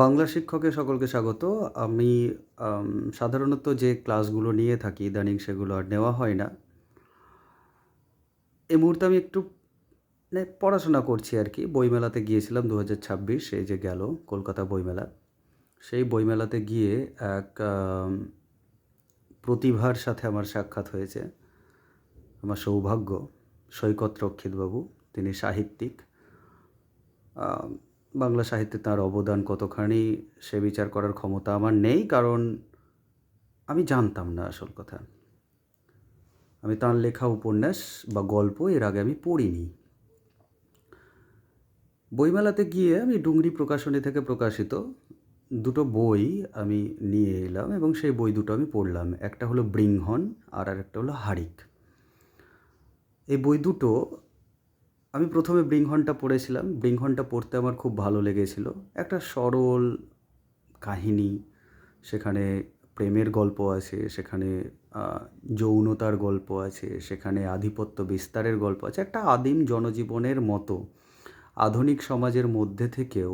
বাংলা শিক্ষকে সকলকে স্বাগত। আমি সাধারণত যে ক্লাসগুলো নিয়ে থাকি, ইদানিং সেগুলো আর নেওয়া হয় না। এই মুহূর্তে আমি একটু মানে পড়াশোনা করছি আর কি বইমেলাতে গিয়েছিলাম দু ২০২৬ এই যে গেল কলকাতা বইমেলা। সেই বইমেলাতে গিয়ে এক প্রতিভার সাথে আমার সাক্ষাৎ হয়েছে। আমার সৌভাগ্য, সৈকত রক্ষিতবাবু। তিনি সাহিত্যিক। বাংলা সাহিত্যে তাঁর অবদান কতখানি সে বিচার করার ক্ষমতা আমার নেই। কারণ আমি জানতাম না আসল কথা। আমি তাঁর লেখা উপন্যাস বা গল্প এর আগে আমি পড়িনি। বইমেলাতে গিয়ে আমি ডুংরি প্রকাশনী থেকে প্রকাশিত দুটো বই আমি নিয়ে এলাম এবং সেই বই দুটো আমি পড়লাম। একটা হলো ব্রিংহন আর আরেকটা হলো 'হারিক'। এই বই দুটো আমি ১ম এ 'বৃংহন'টা পড়েছিলাম। 'বৃংহন'টা পড়তে আমার খুব ভালো লেগেছিল। একটা সরল কাহিনী। সেখানে প্রেমের গল্প আছে, সেখানে যৌনতার গল্প আছে, সেখানে আধিপত্য বিস্তারের গল্প আছে। একটা আদিম জনজীবনের মতো আধুনিক সমাজের মধ্যে থেকেও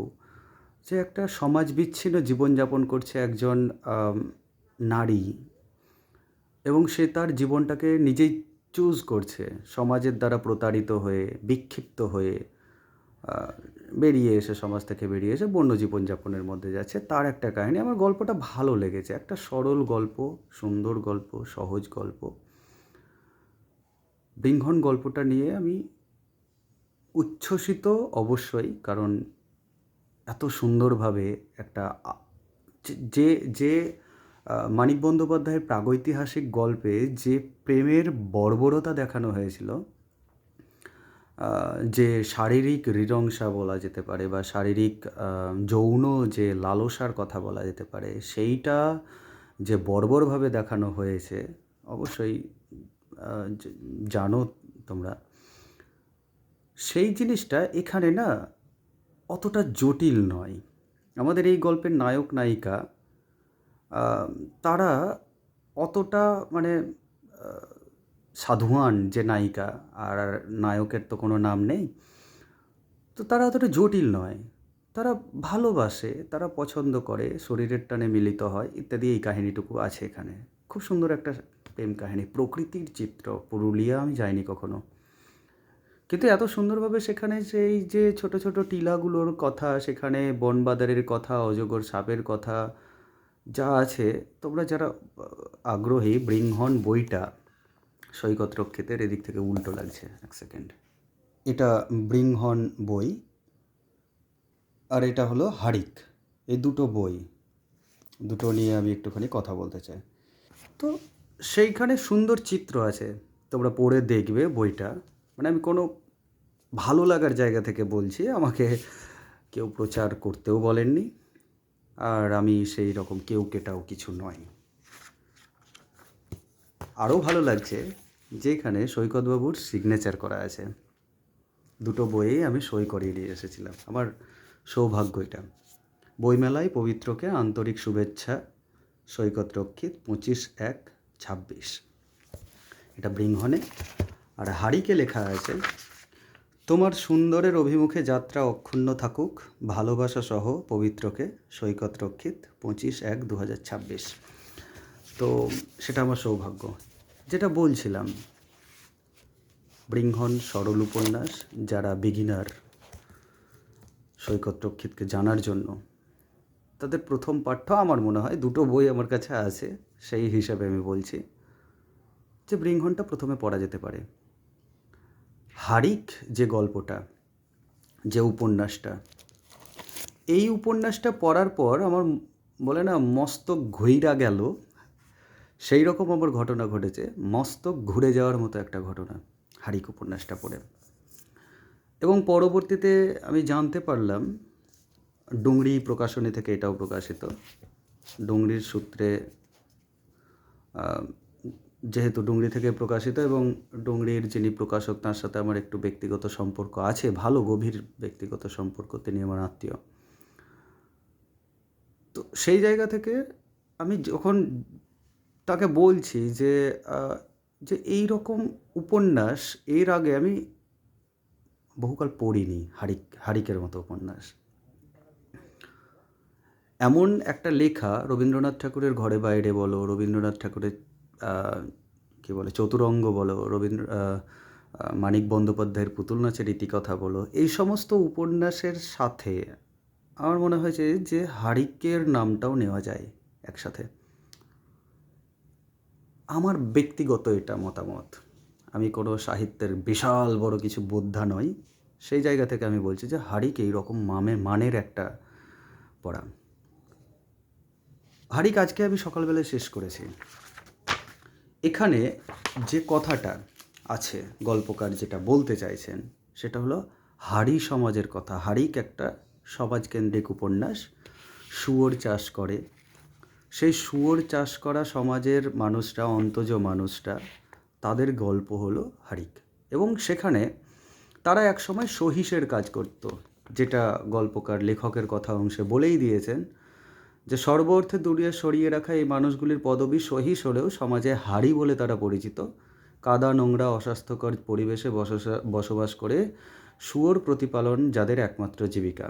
যে একটা সমাজ বিচ্ছিন্ন জীবনযাপন করছে একজন নারী এবং সে তার জীবনটাকে নিজেই চুজ করছে। সমাজের দ্বারা প্রতারিত হয়ে, বিক্ষিপ্ত হয়ে বেরিয়ে এসে সমাজ থেকে বেরিয়ে এসে বন্য জীবনযাপনের মধ্যে যাচ্ছে। তার একটা কাহিনী। আমার গল্পটা ভালো লেগেছে। একটা সরল গল্প, সুন্দর গল্প, সহজ গল্প। 'বৃংহন' গল্পটা নিয়ে আমি উচ্ছ্বসিত অবশ্যই। কারণ এত সুন্দরভাবে একটা যে যে মানিক বন্দ্যোপাধ্যায়ের প্রাগৈতিহাসিক গল্পে যে প্রেমের বর্বরতা দেখানো হয়েছিল, যে শারীরিক হৃণংসা বলা যেতে পারে বা শারীরিক যৌন যে লালসার কথা বলা যেতে পারে, সেইটা যে বর্বরভাবে দেখানো হয়েছে অবশ্যই জানো তোমরা। সেই জিনিসটা এখানে না অতটা জটিল নয়। আমাদের এই গল্পের নায়ক নায়িকা তারা অতটা মানে সাধুয়ান যে নায়িকা আর নায়কের তো কোনো নাম নেই। তো তারা অতটা জটিল নয়। তারা ভালোবাসে, তারা পছন্দ করে, শরীরের টানে মিলিত হয় ইত্যাদি এই কাহিনীটুকু আছে এখানে। খুব সুন্দর একটা প্রেম কাহিনী। প্রকৃতির চিত্র। পুরুলিয়া আমি যাইনি কখনো। কিন্তু এত সুন্দরভাবে সেখানে সেই যে ছোট, ছোট টিলাগুলোর কথা, সেখানে বনবাদারের কথা, অজগর সাপের কথা যা আছে, তোমরা যারা আগ্রহী 'বৃংহন' বইটা সৈকত রক্ষিতের এদিক থেকে উল্টো লাগছে। এক সেকেন্ড। এটা 'বৃংহন' বই। আর এটা হলো 'হারিক'। এই দুটো বই। দুটো নিয়ে আমি একটুখানি কথা বলতে চাই। তো সেইখানে সুন্দর চিত্র আছে। তোমরা পড়ে দেখবে বইটা। মানে আমি কোনো ভালো লাগার জায়গা থেকে বলছি। আমাকে কেউ প্রচার করতেও বলেননি। আর আমি সেই রকম কেউ কেটাও কিছু নয় আরও ভালো লাগছে যে এখানে সৈকতবাবুর সিগনেচার করা আছে। দুটো বইয়েই আমি সই করিয়ে নিয়ে এসেছিলাম। আমার সৌভাগ্য এটা। বইমেলায় পবিত্রকে আন্তরিক শুভেচ্ছা সৈকত রক্ষিত ২৫/১/২৬ এটা 'বৃংহনে'। আর 'হারিকে' লেখা আছে তোমার সুন্দরের অভিমুখে যাত্রা অক্ষুণ্ণ থাকুক, ভালোবাসা সহ পবিত্রকে সৈকত রক্ষিত ২৫/১/২০২৬ তো সেটা আমার সৌভাগ্য। যেটা বলছিলাম, 'বৃংহন' সরল উপন্যাস। যারা বিগিনার সৈকত রক্ষিতকে জানার জন্য, তাদের প্রথম পাঠ্য আমার মনে হয় দুটো বই আমার কাছে আছে। সেই হিসাবে আমি বলছি যে 'বৃংহন'টা প্রথমে পড়া যেতে পারে। 'হারিক' যে গল্পটা, যে উপন্যাসটা, এই উপন্যাসটা পড়ার পর আমার বলে না মস্তক ঘুইরা গেল, সেই রকম আমার ঘটনা ঘটেছে। মস্তক ঘুরে যাওয়ার মতো একটা ঘটনা 'হারিক' উপন্যাসটা পড়ে। এবং পরবর্তীতে আমি জানতে পারলাম ডুংরি প্রকাশনী থেকে এটাও প্রকাশিত। ডুংরির সূত্রে যেহেতু ডুংরি থেকে প্রকাশিত এবং ডুংরির যিনি প্রকাশক, তার সাথে আমার একটু ব্যক্তিগত সম্পর্ক আছে। ভালো গভীর ব্যক্তিগত সম্পর্ক। তিনি আমার আত্মীয়। তো সেই জায়গা থেকে আমি যখন তাকে বলছি যে যে এই রকম উপন্যাস, এর আগে আমি বহুকাল পড়িনি, 'হারিক' 'হারিকের' মতো উপন্যাস। এমন একটা লেখা, রবীন্দ্রনাথ ঠাকুরের ঘরে বাইরে বলো, রবীন্দ্রনাথ ঠাকুরের কী বলে, চতুরঙ্গ বলো, রবীন্দ্র মানিক বন্দ্যোপাধ্যায়ের পুতুল নাচের ইতিকথা বলো, এই সমস্ত উপন্যাসের সাথে আমার মনে হয়েছে যে হারিকের নামটাও নেওয়া যায় একসাথে। আমার ব্যক্তিগত এটা মতামত। আমি কোনো সাহিত্যের বিশাল বড় কিছু বোদ্ধা নই। সেই জায়গা থেকে আমি বলছি যে, হারিক এইরকম মামে, মানের একটা পড়া। হারিক আজকে আমি সকালবেলায় শেষ করেছি। এখানে যে কথাটা আছে, গল্পকার যেটা বলতে চাইছেন, সেটা হলো হাড়ি সমাজের কথা। হারিক একটা সমাজকেন্দ্রিক উপন্যাস। শুয়োর চাষ করে। সেই শুয়োর চাষ করা সমাজের মানুষরা, অন্তজ মানুষরা, তাদের গল্প হলো হারিক এবং সেখানে তারা একসময় সহিসের কাজ করত, যেটা গল্পকার, লেখকের কথা অংশে বলেই দিয়েছেন। যে সর্ব অর্থে দূরিয়ে সরিয়ে রাখা এই মানুষগুলির পদবি সহিস হলেও সমাজে হাড়ি বলে তারা পরিচিত। কাদা, নোংরা, অস্বাস্থ্যকর পরিবেশে বসবাস করে শুয়োর প্রতিপালন যাদের একমাত্র জীবিকা।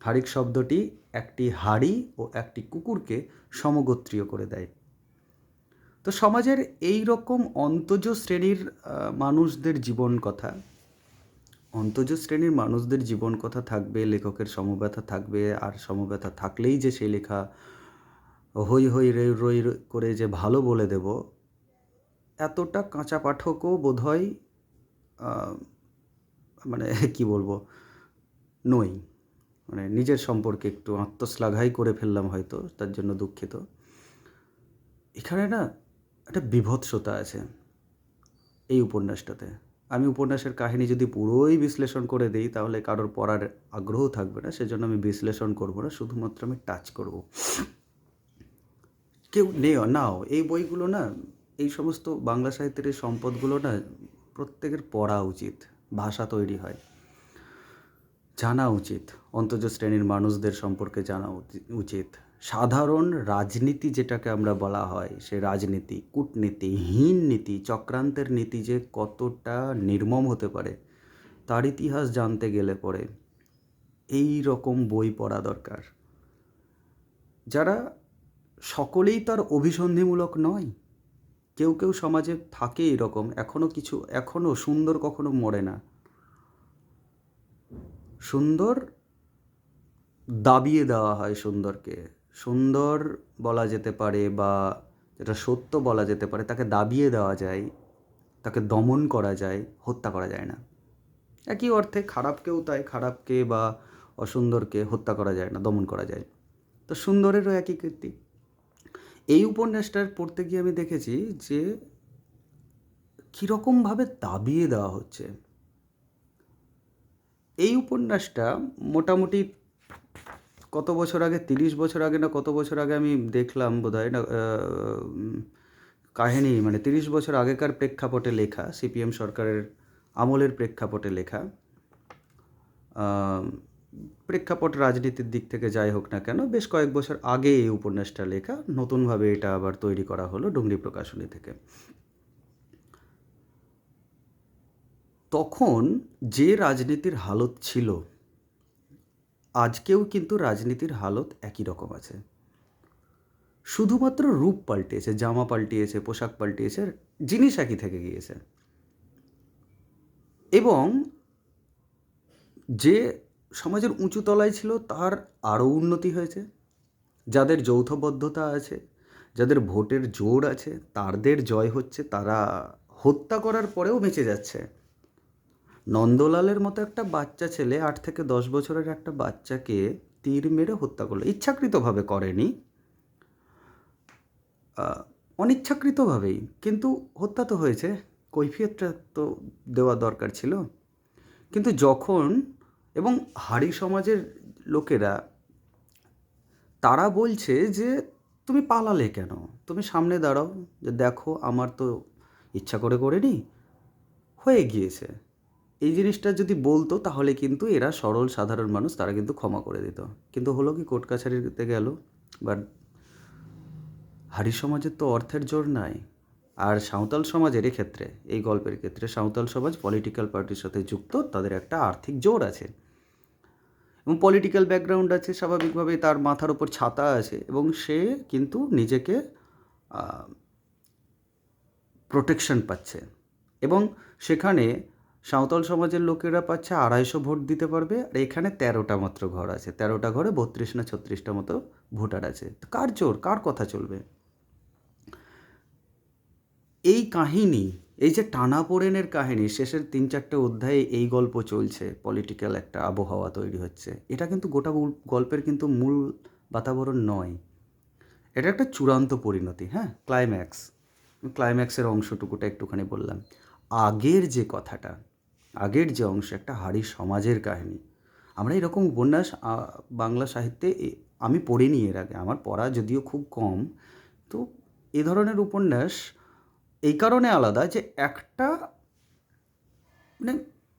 হাড়িক শব্দটি একটি হাড়ি ও একটি কুকুরকে সমগোত্রীয় করে দেয়। তো সমাজের এই রকম অন্তজ শ্রেণির মানুষদের জীবন কথা অন্তজ শ্রেণির মানুষদের জীবন কথা থাকবে, লেখকের সমব্যথা থাকবে, আর সমব্যথা থাকলেই যে সেই লেখা হই হই রই রই করে যে ভালো বলে দেব, এতটা কাঁচা পাঠকও বোধহয় মানে কি বলব, নই। মানে নিজের সম্পর্কে একটু আত্মশ্লাঘাই করে ফেললাম হয়তো, তার জন্য দুঃখিত। এখানে না একটা বিভৎসতা আছে এই উপন্যাসটাতে। আমি উপন্যাসের কাহিনী যদি পুরোই বিশ্লেষণ করে দিই, তাহলে কারোর পড়ার আগ্রহ থাকবে না, সেজন্য আমি বিশ্লেষণ করব না, শুধুমাত্র আমি টাচ করব। কেউ নেও, নাও, এই বইগুলো না, এই সমস্ত বাংলা সাহিত্যের এই সম্পদগুলো না, প্রত্যেকের পড়া উচিত, ভাষা তৈরি হয়, জানা উচিত অন্তজ শ্রেণির মানুষদের সম্পর্কে জানা উচি- উচিত। সাধারণ রাজনীতি যেটাকে আমরা বলা হয়, সে রাজনীতি, কূটনীতি, হীন নীতি, চক্রান্তের নীতি যে কতটা নির্মম হতে পারে, তার ইতিহাস জানতে গেলে পরে এই রকম বই পড়া দরকার। যারা সকলেই তার অভিসন্ধিমূলক নয়, কেউ কেউ সমাজে থাকে এরকম এখনও কিছু এখনও সুন্দর কখনো মরে না। সুন্দর দাবিয়ে দেওয়া হয় সুন্দরকে। সুন্দর বলা যেতে পারে বা যেটা সত্য বলা যেতে পারে, তাকে দাবিয়ে দেওয়া যায়, তাকে দমন করা যায়, হত্যা করা যায় না। একই অর্থে খারাপকেও তাই, খারাপকে বা অসুন্দরকে হত্যা করা যায় না, দমন করা যায় তো সুন্দরেরও একই কীর্তি। এই উপন্যাসটার পড়তে গিয়ে আমি দেখেছি যে কীরকমভাবে দাবিয়ে দেওয়া হচ্ছে। এই উপন্যাসটা মোটামুটি কত বছর আগে, তিরিশ বছর আগে না কত বছর আগে আমি দেখলাম বোধ হয় না কাহিনী মানে তিরিশ বছর আগেকার প্রেক্ষাপটে লেখা, সিপিএম সরকারের আমলের প্রেক্ষাপটে লেখা। প্রেক্ষাপট রাজনীতির দিক থেকে যাই হোক না কেন, বেশ কয়েক বছর আগে এই উপন্যাসটা লেখা, নতুনভাবে এটা আবার তৈরি করা হলো ডুংরি প্রকাশনী থেকে। তখন যে রাজনীতির হালত ছিল আজকেও কিন্তু রাজনীতির হালত একই রকম আছে। শুধুমাত্র রূপ পাল্টিয়েছে, জামা পাল্টিয়েছে, পোশাক পাল্টিয়েছে জিনিস একই থেকে গিয়েছে। এবং যে সমাজের উঁচু তলায় ছিল, তার আরও উন্নতি হয়েছে। যাদের যৌথবদ্ধতা আছে, যাদের ভোটের জোর আছে, তাদের জয় হচ্ছে, তারা হত্যা করার পরেও বেঁচে যাচ্ছে। নন্দলালের মতো একটা বাচ্চা ছেলে, আট থেকে দশ বছরের একটা বাচ্চাকে তীর মেরে হত্যা করল। ইচ্ছাকৃতভাবে করেনি। অনিচ্ছাকৃতভাবেই। কিন্তু হত্যা তো হয়েছে। কৈফিয়তটা তো দেওয়া দরকার ছিল। কিন্তু যখন এবং হাড়ি সমাজের লোকেরা, তারা বলছে যে, তুমি পালালে কেন? তুমি সামনে দাঁড়াও। যে দেখো, আমার তো ইচ্ছা করে করিনি। হয়ে গিয়েছে। এই জিনিসটা যদি বলতো, তাহলে কিন্তু এরা সরল সাধারণ মানুষ, তারা কিন্তু ক্ষমা করে দিত। কিন্তু হলো কি, কোর্ট কাছারিতে গেল, বাট হাড়ি সমাজের তো অর্থের জোর নাই। আর সাঁওতাল সমাজের ক্ষেত্রে এই গল্পের ক্ষেত্রে সাঁওতাল সমাজ পলিটিক্যাল পার্টির সাথে যুক্ত, তাদের একটা আর্থিক জোর আছে। এবং পলিটিক্যাল ব্যাকগ্রাউন্ড আছে, স্বাভাবিকভাবেই তার মাথার ওপর ছাতা আছে, এবং সে কিন্তু নিজেকে প্রোটেকশন পাচ্ছে। এবং সেখানে সাঁওতাল সমাজের লোকেরা পাচ্ছে আড়াইশো ভোট দিতে পারবে, আর এখানে তেরোটা মাত্র ঘর আছে। তেরোটা ঘরে বত্রিশ না ছত্রিশটা মতো ভোটার আছে। তো কার জোর? কার কথা চলবে? এই কাহিনী, এই যে টানাপোড়েনের কাহিনী, শেষের তিন চারটে অধ্যায়ে এই গল্প চলছে পলিটিক্যাল একটা আবহাওয়া তৈরি হচ্ছে। এটা কিন্তু গোটা গল্পের কিন্তু মূল বাতাবরণ নয়। এটা একটা চূড়ান্ত পরিণতি হ্যাঁ? ক্লাইম্যাক্স ক্লাইম্যাক্সের অংশটুকুটা একটুখানি বললাম। আগের যে কথাটা আগের যে অংশ, একটা হাড়ি সমাজের কাহিনী। আমরা এরকম উপন্যাস বাংলা সাহিত্যে আমি পড়িনি এর আগে। আমার পড়া যদিও খুব কম। তো এ ধরনের উপন্যাস এই কারণে আলাদা যে একটা মানে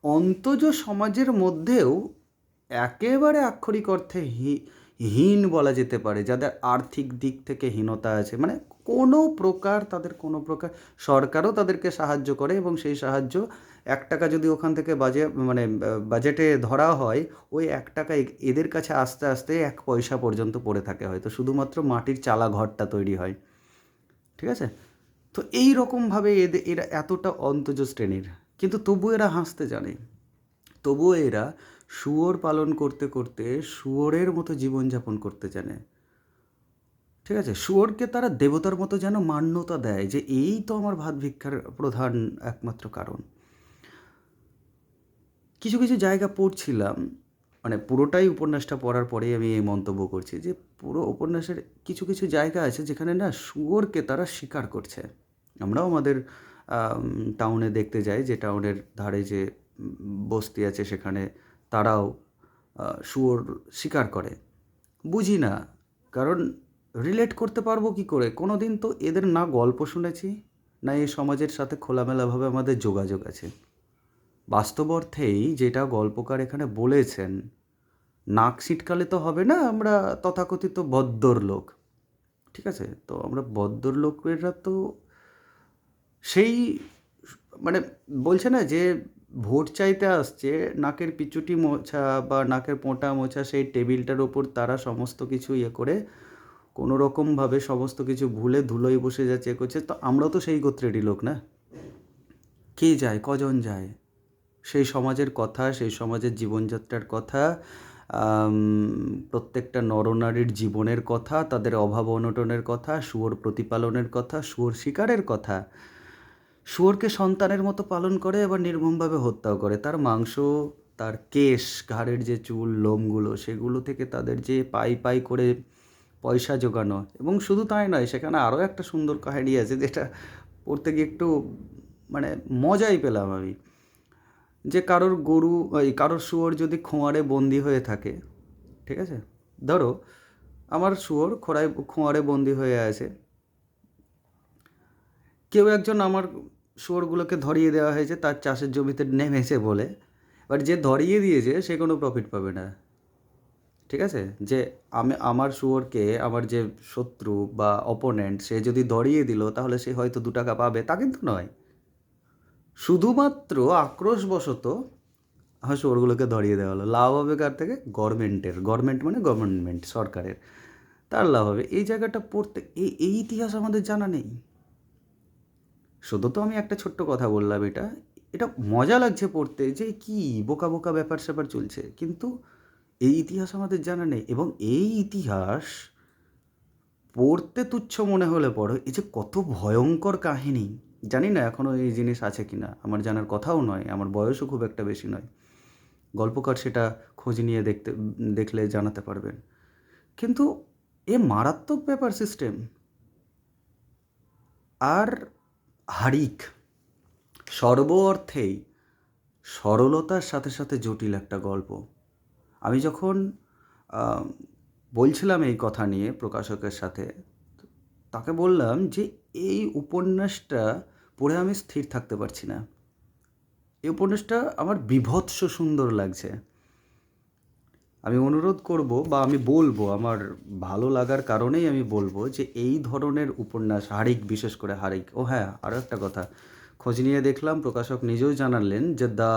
অন্তজ সমাজের মধ্যেও একেবারে আক্ষরিক অর্থে হীন বলা যেতে পারে। যাদের আর্থিক দিক থেকে হীনতা আছে। মানে কোনো প্রকার তাদের কোনো প্রকার সরকারও তাদেরকে সাহায্য করে এবং সেই সাহায্য এক টাকা যদি ওখান থেকে বাজে মানে বাজেটে ধরা হয়, ওই এক টাকা এদের কাছে আস্তে আস্তে এক পয়সা পর্যন্ত পড়ে থাকে হয়তো। শুধুমাত্র মাটির চালা ঘরটা তৈরি হয়। ঠিক আছে? তো এই রকমভাবে এদের এরা এতটা অন্তজ শ্রেণির। কিন্তু তবু এরা হাসতে জানে। তবুও এরা শুয়োর পালন করতে করতে শুয়োরের মতো জীবনযাপন করতে জানে। ঠিক আছে? শুয়োরকে তারা দেবতার মতো যেন মান্যতা দেয় যে, এই তো আমার ভাত ভিক্ষার প্রধান একমাত্র কারণ। কিছু কিছু জায়গা পড়ছিলাম। মানে পুরোটাই উপন্যাসটা পড়ার পরেই আমি এই মন্তব্য করছি যে পুরো উপন্যাসের কিছু কিছু জায়গা আছে যেখানে না শুয়োরকে তারা শিকার করছে। আমরাও আমাদের টাউনে দেখতে যাই যে টাউনের ধারে যে বস্তি আছে সেখানে তারাও শুয়োর শিকার করে। বুঝি না, কারণ রিলেট করতে পারব কি করে? কোনো দিন তো এদের না গল্প শুনেছি, না এই সমাজের সাথে খোলামেলাভাবে আমাদের যোগাযোগ আছে। বাস্তব অর্থেই যেটা গল্পকার এখানে বলেছেন, নাক ছিটকালে তো হবে না, আমরা তথাকথিত বদ্দর লোক। ঠিক আছে? তো আমরা বদ্দর লোকেরা তো সেই মানে বলছে না যে ভোট চাইতে আসছে, নাকের পিচুটি মোছা বা নাকের পোঁটা মোছা সেই টেবিলটার ওপর তারা সমস্ত কিছু ইয়ে করে কোনো রকমভাবে সমস্ত কিছু ভুলে ধুলোয় বসে যাচ্ছে, এ করছে। তো আমরাও তো সেই গোত্রেরই লোক না? কে যায়? কজন যায়? সেই সমাজের কথা, সেই সমাজের জীবনযাত্রার কথা প্রত্যেকটা নরনারীর জীবনের কথা, তাদের অভাব অনটনের কথা, শুয়োর প্রতিপালনের কথা, শুয়োর শিকারের কথা। শুয়োরকে সন্তানের মতো পালন করে, আবার নির্মমভাবে হত্যাও করে। তার মাংস, তার কেশ, ঘাড়ের যে চুল, লোমগুলো, সেগুলো থেকে তাদের যে পাই পাই করে পয়সা জোগানো। এবং শুধু তাই নয়, সেখানে আরও একটা সুন্দর কাহিনী আছে, যেটা পড়তে গিয়ে একটু মানে মজাই পেলাম আমি। যে কারোর গরু এই কারোর শুয়োর যদি খোঁয়ারে বন্দি হয়ে থাকে, ঠিক আছে? ধরো, আমার শুয়োর খোঁড়ায়, খোঁয়ারে বন্দি হয়ে আছে। কেউ একজন আমার শুয়োরগুলোকে ধরিয়ে দেওয়া হয়েছে, তার চাষের জমিতে নেমেছে বলে। এবার যে ধরিয়ে দিয়েছে, সে কোনো প্রফিট পাবে না। ঠিক আছে? যে আমি, আমার শুয়োরকে, আমার যে শত্রু বা অপোনেন্ট সে যদি ধরিয়ে দিল, তাহলে সে হয়তো দু টাকা পাবে। তা কিন্তু নয়। শুধুমাত্র আক্রোশবশত আমার শুয়োরগুলোকে ধরিয়ে দেওয়া হলো। লাভ হবে কার থেকে? গভর্নমেন্টের। গভর্নমেন্ট মানে গভর্নমেন্ট, সরকারের। তার লাভ হবে। এই জায়গাটা পড়তে, এই এই ইতিহাস আমাদের জানা নেই। শুধু তো আমি একটা ছোট্ট কথা বললাম এটা। এটা মজা লাগছে পড়তে যে কি বোকা বোকা ব্যাপার স্যাপার চলছে। কিন্তু এই ইতিহাস আমাদের জানা নেই। এবং এই ইতিহাস পড়তে তুচ্ছ মনে হলে পড়ো, এই যে কত ভয়ঙ্কর কাহিনী। জানি না এখনও এই জিনিস আছে কি না আমার জানার কথাও নয়, আমার বয়সও খুব একটা বেশি নয়। গল্পকার সেটা খোঁজ নিয়ে দেখতে, দেখলে জানাতে পারবেন। কিন্তু এ মারাত্মক ব্যাপার সিস্টেম আর হারিক, সর্ব অর্থেই সরলতার সাথে সাথে জটিল একটা গল্প। আমি যখন বলছিলাম এই কথা নিয়ে প্রকাশকের সাথে, তাকে বললাম যে এই উপন্যাসটা পড়ে আমি স্থির থাকতে পারছি না। এই উপন্যাসটা আমার বিভৎস সুন্দর লাগছে। আমি অনুরোধ করব বা আমি বলব, আমার ভালো লাগার কারণেই আমি বলব যে এই ধরনের উপন্যাস, হারিক, বিশেষ করে হারিক। ও হ্যাঁ আরও একটা কথা। খোঁজ নিয়ে দেখলাম, প্রকাশক নিজেও জানালেন যে দ্য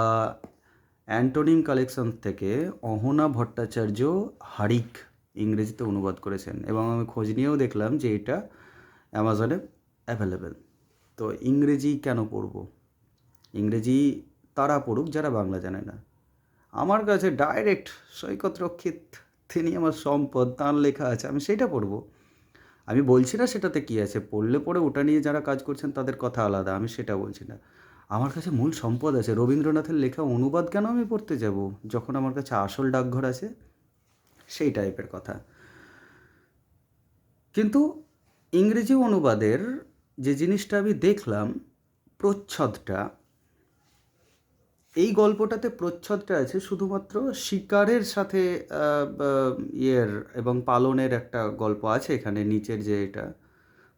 অ্যান্টোনিম কালেকশন থেকে অহনা ভট্টাচার্য হারিক ইংরেজিতে অনুবাদ করেছেন এবং আমি খোঁজ নিয়েও দেখলাম যে এটা অ্যামাজনে অ্যাভেলেবেল। তো ইংরেজি কেন পড়ব? ইংরেজি তারা পড়ুক, যারা বাংলা জানে না। আমার কাছে ডাইরেক্ট সৈকত রক্ষিত তিনি আমার সম্পদ, তাঁর লেখা আছে, আমি সেটা পড়ব। আমি বলছি না সেটাতে কী আছে, পড়লে পরে ওটা নিয়ে যারা কাজ করছেন তাদের কথা আলাদা, আমি সেটা বলছি না। আমার কাছে মূল সম্পদ আছে, রবীন্দ্রনাথের লেখা অনুবাদ কেন আমি পড়তে যাব, যখন আমার কাছে আসল ডাকঘর আছে? সেই টাইপের কথা। কিন্তু ইংরেজি অনুবাদের যে জিনিসটা আমি দেখলাম, প্রচ্ছদটা, এই গল্পটাতে প্রচ্ছদটা আছে শুধুমাত্র শিকারের সাথে ইয়ের এবং পালনের একটা গল্প আছে এখানে নিচের যে এটা।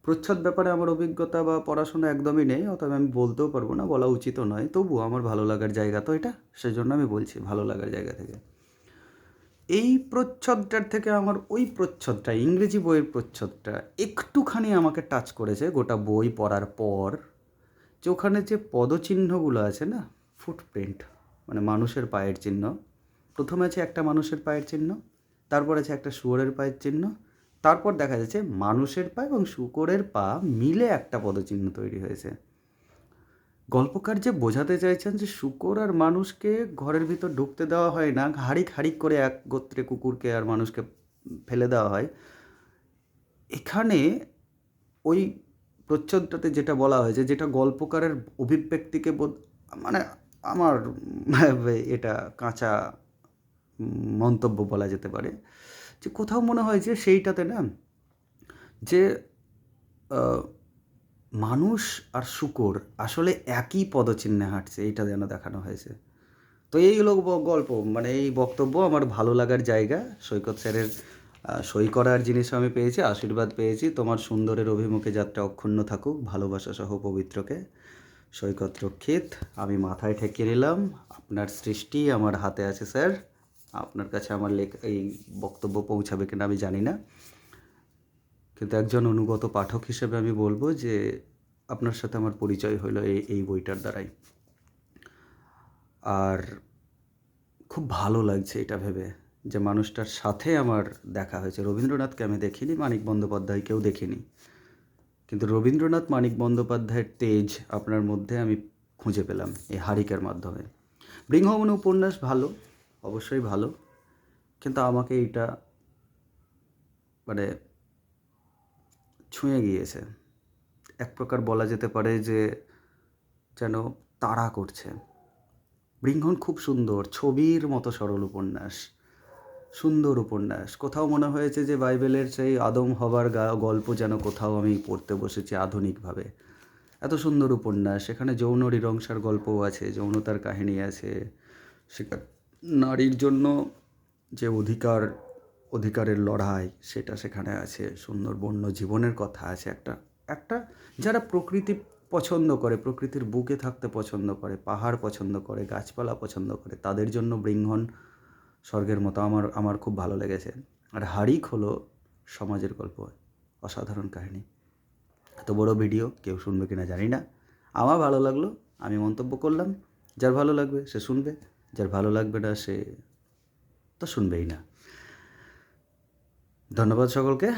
প্রচ্ছদ ব্যাপারে আমার অভিজ্ঞতা বা পড়াশোনা একদমই নেই, অতএব আমি বলতেও পারব না, বলা উচিতও নয়। তবুও আমার ভালো লাগার জায়গা তো এটা, সেজন্য আমি বলছি ভালো লাগার জায়গা থেকে। এই প্রচ্ছদটার থেকে আমার ওই প্রচ্ছদটা, ইংরেজি বইয়ের প্রচ্ছদটা একটুখানি আমাকে টাচ করেছে গোটা বই পড়ার পর যে ওখানে যে পদচিহ্নগুলো আছে না ফুটপ্রিন্ট মানে মানুষের পায়ের চিহ্ন। প্রথমে আছে একটা মানুষের পায়ের চিহ্ন, তারপর আছে একটা শুয়োরের পায়ের চিহ্ন, তারপর দেখা যাচ্ছে মানুষের পা এবং শুকরের পা মিলে একটা পদচিহ্ন তৈরি হয়েছে। গল্পকার যে বোঝাতে চাইছেন যে শুকর আর মানুষকে ঘরের ভিতর ঢুকতে দেওয়া হয় না, হাড়িক হাড়িক করে এক গোত্রে কুকুরকে আর মানুষকে ফেলে দেওয়া হয়। এখানে ওই প্রচ্ছদটাতে যেটা বলা হয়েছে, যেটা গল্পকারের অভিব্যক্তিকে বোধ- মানে আমার এটা কাঁচা মন্তব্য বলা যেতে পারে। যে কোথাও মনে হয় যে সেইটাতে না, যে মানুষ আর শুকর আসলে একই পদচিহ্নে হাঁটছে, এইটা যেন দেখানো হয়েছে। তো এই হলো গল্প মানে এই বক্তব্য আমার ভালো লাগার জায়গা। সৈকত স্যারের সই করার জিনিস আমি পেয়েছি, আশীর্বাদ পেয়েছি। তোমার সুন্দরের অভিমুখে যাত্রা অক্ষুণ্ণ থাকুক, ভালোবাসা সহ পবিত্রকে। সৈকত রক্ষিত, আমি মাথায় ঠেকিয়ে নিলাম, আপনার সৃষ্টি আমার হাতে আছে, স্যার। আপনার কাছে আমার লেখ, এই বক্তব্য পৌঁছাবে কিনা আমি জানি না। কিন্তু একজন অনুগত পাঠক হিসেবে আমি বলব যে আপনার সাথে আমার পরিচয় হলো এই এই বইটার দ্বারাই। আর খুব ভালো লাগছে এটা ভেবে যে মানুষটার সাথে আমার দেখা হয়েছে। রবীন্দ্রনাথকে আমি দেখিনি, মানিক বন্দ্যোপাধ্যায়কেও দেখিনি। কিন্তু রবীন্দ্রনাথ, মানিক বন্দ্যোপাধ্যায়ের তেজ আপনার মধ্যে আমি খুঁজে পেলাম এই হারিকের মাধ্যমে। বৃংহমন উপন্যাস ভালো, অবশ্যই ভালো, কিন্তু আমাকে এইটা মানে ছুঁয়ে গিয়েছে। এক প্রকার বলা যেতে পারে যে যেন তাড়া করছে। বৃঙ্গন খুব সুন্দর, ছবির মতো সরল উপন্যাস, সুন্দর উপন্যাস। কোথাও মনে হয়েছে যে বাইবেলের সেই আদম হবার গল্প যেন কোথাও আমি পড়তে বসেছি আধুনিকভাবে। এত সুন্দর উপন্যাস সেখানে যৌন নৃশংসার গল্পও আছে, যৌনতার কাহিনী আছে। সেখানে নারীর জন্য যে অধিকার অধিকারের লড়াই, সেটা সেখানে আছে, সুন্দর বন্য জীবনের কথা আছে একটা। একটা যারা প্রকৃতি পছন্দ করে, প্রকৃতির বুকে থাকতে পছন্দ করে, পাহাড় পছন্দ করে, গাছপালা পছন্দ করে, তাদের জন্য বৃঙ্গন স্বর্গের মতো আমার আমার খুব ভালো লেগেছে। আর হারিক হলো সমাজের গল্প, অসাধারণ কাহিনী। এত বড় ভিডিও, কেউ শুনবে কিনা জানি না। আমার ভালো লাগল, আমি মন্তব্য করলাম, যার ভালো লাগবে সে শুনবে, যার ভালো লাগবে না সে তো শুনবেই না। ধন্যবাদ সকলকে।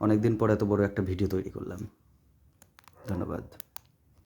অনেক দিন পর এত বড় একটা ভিডিও তৈরি করলাম। ধন্যবাদ।